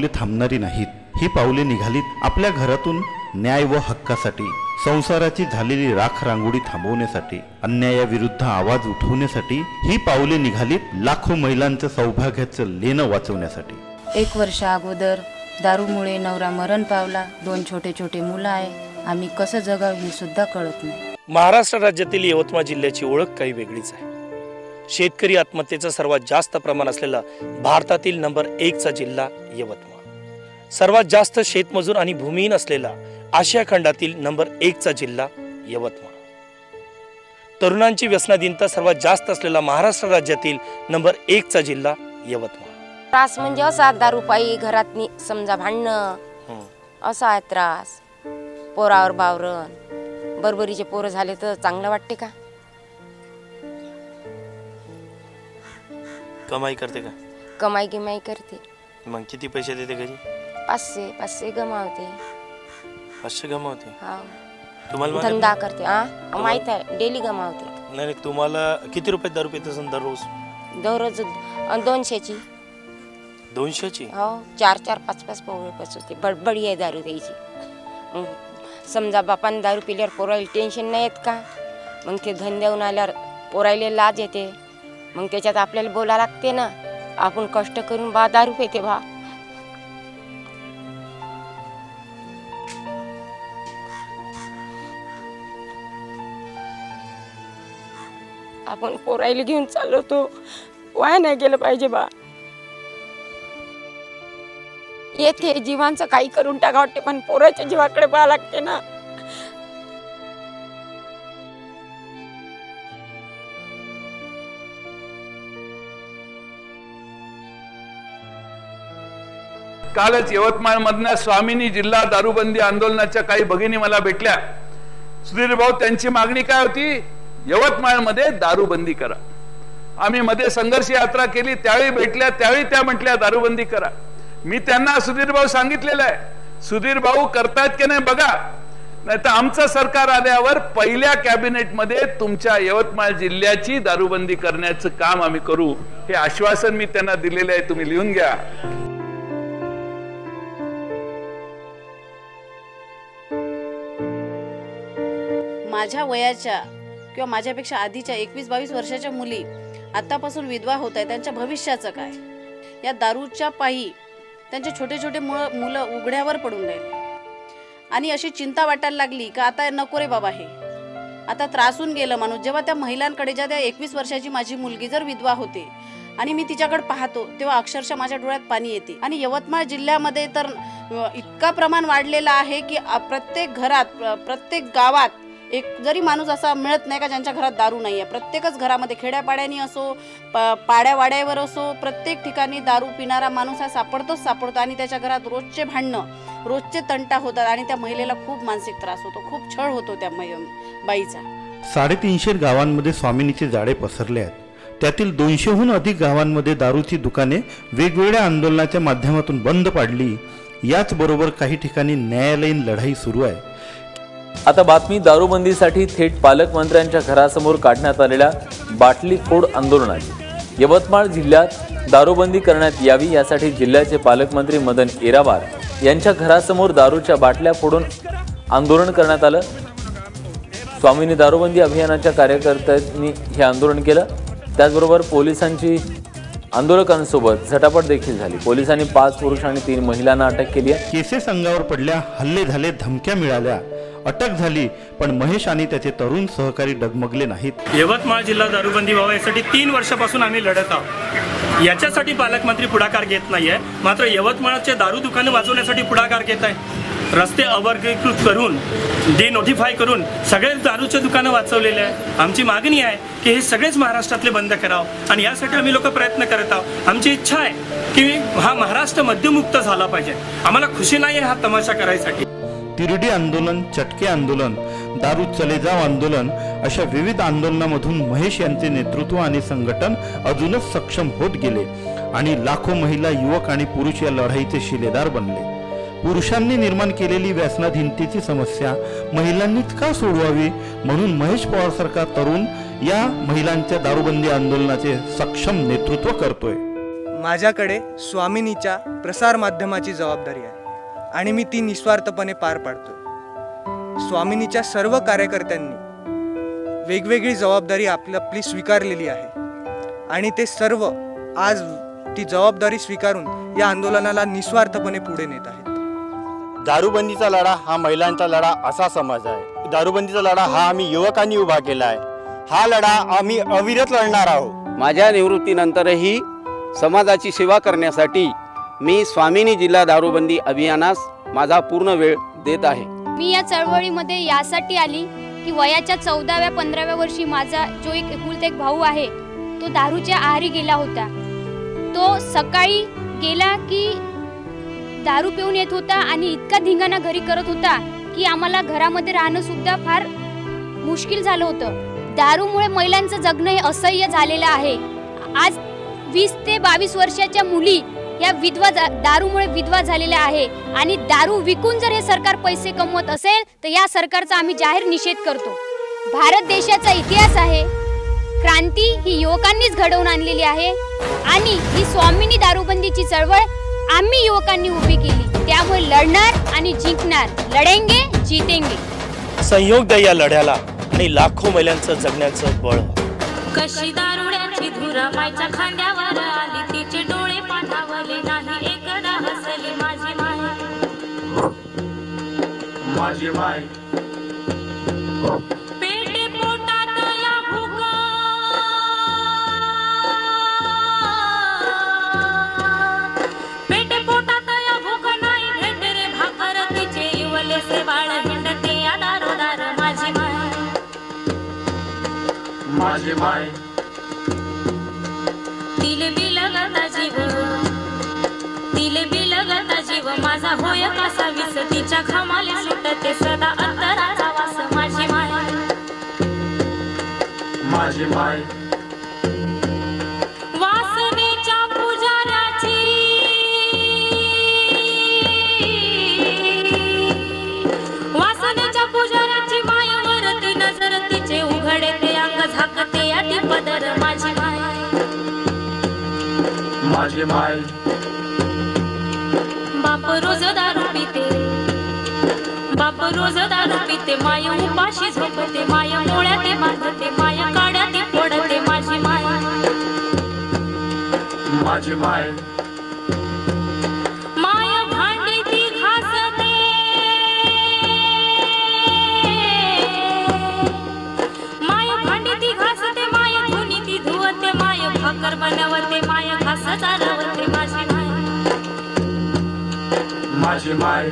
पावले थांबणारी नाहीत. ही पावले निघालीत आपल्या घरातून न्याय व हक्कासाठी संसाराची झालेली राख रांगोळी थांबवण्यासाठी अन्यायाविरुद्ध आवाज उठवण्यासाठी ही पावले निघालीत लाखो महिलांचं सौभाग्याचं लेणं वाचवण्यासाठी. एक वर्ष अगोदर दारूमुळे नवरा मरण पावला. दोन छोटे छोटे मुलं आहे. आम्ही कसं जगावं हे सुद्धा कळत नाही. महाराष्ट्र राज्यातील यवतमाळ जिल्ह्याची ओळख काही वेगळीच आहे. शेतकरी आत्महत्येचं सर्वात जास्त प्रमाण असलेला भारतातील नंबर एकचा जिल्हा यवतमाळ. सर्वात जास्त शेतमजूर आणि भूमिहीन असलेला आशिया खंडातील नंबर एकचा जिल्हा यवतमाळ. तरुणांची व्यसनाधीनता सर्वात जास्त असलेला महाराष्ट्र राज्यातील नंबर एकचा जिल्हा यवतमाळ. त्रास म्हणजे असा दारू पायी घरात नि- समजा भांडणं. असा आहे त्रास. पोरावर बावरण बरोबरीचे पोरं झाले तर चांगलं वाटते का? कमाई करते का? कमाई गिमाई करते. मग किती पैसे देते घरी? पाचशे पाचशे गमावते. पाचशे गमावते? हा. तुम्हाला माहिती- धंदा करते हा? माहीत आहे डेली गमावते. नाही नाही तुम्हाला किती रुपये दारू पित असेल दररोज? दररोज दोनशेची. दोनशेची? हो चार चार पाच पाच पोरं बस होते. बडबडी आहे दारू द्यायची. मग समजा बापान दारू पिल्यावर पोरायला टेन्शन नाही येत का? मग ते धंद्याहून आल्यावर पोरायला लाज येते. मग त्याच्यात आपल्याला बोला लागते ना. आपण कष्ट करून बा दारू पिते बा. आपण पोरायला घेऊन चाललो तो वाया नाही गेलं पाहिजे बा. येते जीवांचं काही करून टाका वाटते पण पोराच्या जीवाकडे पाहा लागते ना. कालच यवतमाळ मधल्या स्वामिनी जिल्हा दारूबंदी आंदोलनाच्या काही भगिनी मला भेटल्या. सुधीर भाऊ त्यांची मागणी काय होती? यवतमाळमध्ये दारूबंदी करा. आम्ही मध्ये संघर्ष यात्रा केली त्यावेळी भेटल्या त्यावेळी त्या म्हटल्या दारूबंदी करा. मी त्यांना सुधीर भाऊ सांगितलेलं आहे. सुधीर भाऊ करतायत की नाही बघा. नाही तर आमचं सरकार आल्यावर पहिल्या कॅबिनेटमध्ये तुमच्या यवतमाळ जिल्ह्याची दारूबंदी करण्याचं काम आम्ही करू. हे आश्वासन मी त्यांना दिलेलं आहे तुम्ही लिहून घ्या. माझ्या वयाच्या किंवा माझ्यापेक्षा आधीच्या एकवीस बावीस वर्षाच्या मुली आतापासून विधवा होत आहेत त्यांच्या भविष्याचं काय? या दारूच्या पायी त्यांचे छोटे छोटे मुळ मुलं उघड्यावर पडून राहिले. आणि अशी चिंता वाटायला लागली का आता नको रे बाबा हे. आता त्रासून गेलं माणूस. जेव्हा त्या महिलांकडे ज्या त्या एकवीस वर्षाची माझी मुलगी जर विधवा होते आणि मी तिच्याकडे पाहतो तेव्हा अक्षरशः माझ्या डोळ्यात पाणी येते. आणि यवतमाळ जिल्ह्यामध्ये तर इतका प्रमाण वाढलेला आहे की प्रत्येक घरात प्रत्येक गावात एक जरी माणूस असा मिळत नाही का ज्यांच्या घरात दारू नाही आहे प्रत्येकच घरामध्ये खेड्यापाड्यानी असो प- पाड्यावाड्यावर असो प्रत्येक ठिकाणी दारू पिणारा माणूस हा सापडतोच सापडतो आणि त्याच्या घरात रोजचे भांडणं रोजचे तंटा होतात आणि त्या महिलेला खूप मानसिक त्रास होतो खूप छळ होतो त्या मै- बाईचा. साडेतीनशे गावांमध्ये स्वामिनीचे जाळे पसरले आहेत. त्यातील दोनशेहून अधिक गावांमध्ये दारूची दुकाने वेगवेगळ्या आंदोलनाच्या माध्यमातून बंद पाडली. याचबरोबर काही ठिकाणी न्यायालयीन लढाई सुरू आहे. आता बातमी दारूबंदीसाठी थेट पालकमंत्र्यांच्या घरासमोर काढण्यात आलेल्या बाटली फोड आंदोलनाची. यवतमाळ जिल्ह्यात दारूबंदी करण्यात यावी यासाठी जिल्ह्याचे पालकमंत्री मदन येरावार यांच्या घरासमोर दारूच्या बाटल्या फोडून आंदोलन करण्यात आलं. स्वामींनी दारूबंदी अभियानाच्या कार्यकर्त्यांनी हे आंदोलन केलं. त्याचबरोबर पोलिसांची आंदोलकांसोबत झटापट देखील झाली. पोलिसांनी पाच पुरुष आणि तीन महिलांना अटक केली केसेस अंगावर पडल्या हल्ले झाले धमक्या मिळाल्या. अटक झाली पण महेश आणि त्याचे तरुण सहकारी डगमगले नाहीत. यवतमाळ जिल्हा दारूबंदी व्हावा यासाठी तीन वर्षापासून आम्ही लढत आहोत. याच्यासाठी पालकमंत्री पुढाकार घेत नाहीये मात्र यवतमाळचे दारू दुकाने वाचवण्यासाठी पुढाकार घेत आहे. रस्ते अवर्गीकृत करून डे नोटिफाय करून सगळे दारूचे दुकानं वाचवलेले आहे. आमची मागणी आहे की हे सगळेच महाराष्ट्रातले बंद करावं. आणि यासाठी आम्ही लोक प्रयत्न करत आहोत. आमची इच्छा आहे की हा महाराष्ट्र मद्यमुक्त झाला पाहिजे. आम्हाला खुशी नाही आहे हा तमाशा करायसाठी. तिरडी आंदोलन चटके आंदोलन दारू चले जाव आंदोलन अशा विविध आंदोलनामधून महेश यांचे नेतृत्व आणि संघटन अजूनच सक्षम होत गेले आणि लाखो महिला युवक आणि पुरुष या लढाईचे शिलेदार बनले. पुरुषांनी निर्माण केलेली व्यसनाधीनतेची समस्या महिलांनीच का सोडवावी म्हणून महेश पवारसारखा तरुण या महिलांच्या दारूबंदी आंदोलनाचे सक्षम नेतृत्व करतोय. माझ्याकडे स्वामिनीच्या प्रसारमाध्यमाची जबाबदारी आहे. आणि मी ती निस्वार्थपणे पार पाडतोय. स्वामिनीच्या सर्व कार्यकर्त्यांनी वेगवेगळी जबाबदारी आपली आपली स्वीकारलेली आहे. आणि ते सर्व आज ती जबाबदारी स्वीकारून या आंदोलनाला निस्वार्थपणे पुढे नेत आहेत. दारूबंदीचा लढा हा महिलांचा लढा असा समज आहे. दारूबंदीचा लढा हा आम्ही युवकांनी उभा केला आहे. हा लढा आम्ही अविरत लढणार आहोत. माझ्या निवृत्तीनंतरही समाजाची सेवा करण्यासाठी मी स्वामिनी जिल्हा दारूबंदी अभियानास माझा पूर्ण वेळ देत आहे. मी या चळवळीमध्ये यासाठी आली की वयाच्या चौदाव्या पंधराव्या वर्षी माझा जो एक एकुलता एक भाऊ आहे तो दारूच्या आहारी गेला होता. तो सकाळी गेला की दारू पिऊन येत होता आणि इतका धिंगाणा घरी करत होता की आम्हाला घरामध्ये राहणं सुद्धा फार मुश्किल झालं होतं. दारूमुळे महिलांचं जगणं हे असह्य झालेलं आहे. आज वीस ते बावीस वर्षाच्या मुली या विधवा दारूमुळे विधवा झालेल्या आहे. आणि दारू विकून जर हे सरकार पैसे कमवत असेल तर या सरकारचा आम्ही जाहीर निषेध करतो. भारत देशाचा इतिहास आहे. क्रांती ही युवकांनीच घडवून आणलेली आहे. आणि ही स्वामिनी दारूबंदीची चळवळ आम्ही युवकांनी उभी केली. त्यामुळे लढणार आणि जिंकणार. लढेंगे जितेंगे. संयोग द्या या लढ्याला आणि लाखो महिलांचं जगण्याचं बळ. कशी दारुड्याची धुरा मायच्या खांद्यावर? दारोदार माझी माय माझी माय तिले बिलगता जीव। तिले बिलगता जीव माझा होय कसा विस तिच्या खामाले सुटते सदा अंतराचा वास माझी माय. माझी माय. वासनेच्या पुजाऱ्याची वासनेच्या पुजाऱ्याची मायावरती नजर तिचे उघडे ते अंग झाकते या ती पदर माझी माय. माझी माय. बाप रोज दारू पिते बाप रोज दारू पिते माय उपाशी झोपते माय मोळ्या ते बांधते माय काड्या ती फोडते माझी माय. माझी माय. माय भांडी ती घासते. माय भांडी ती घासते माय धुनी ती धुवते माय भाकर बनवते माय घास चालवते माझी माय. माझी माय.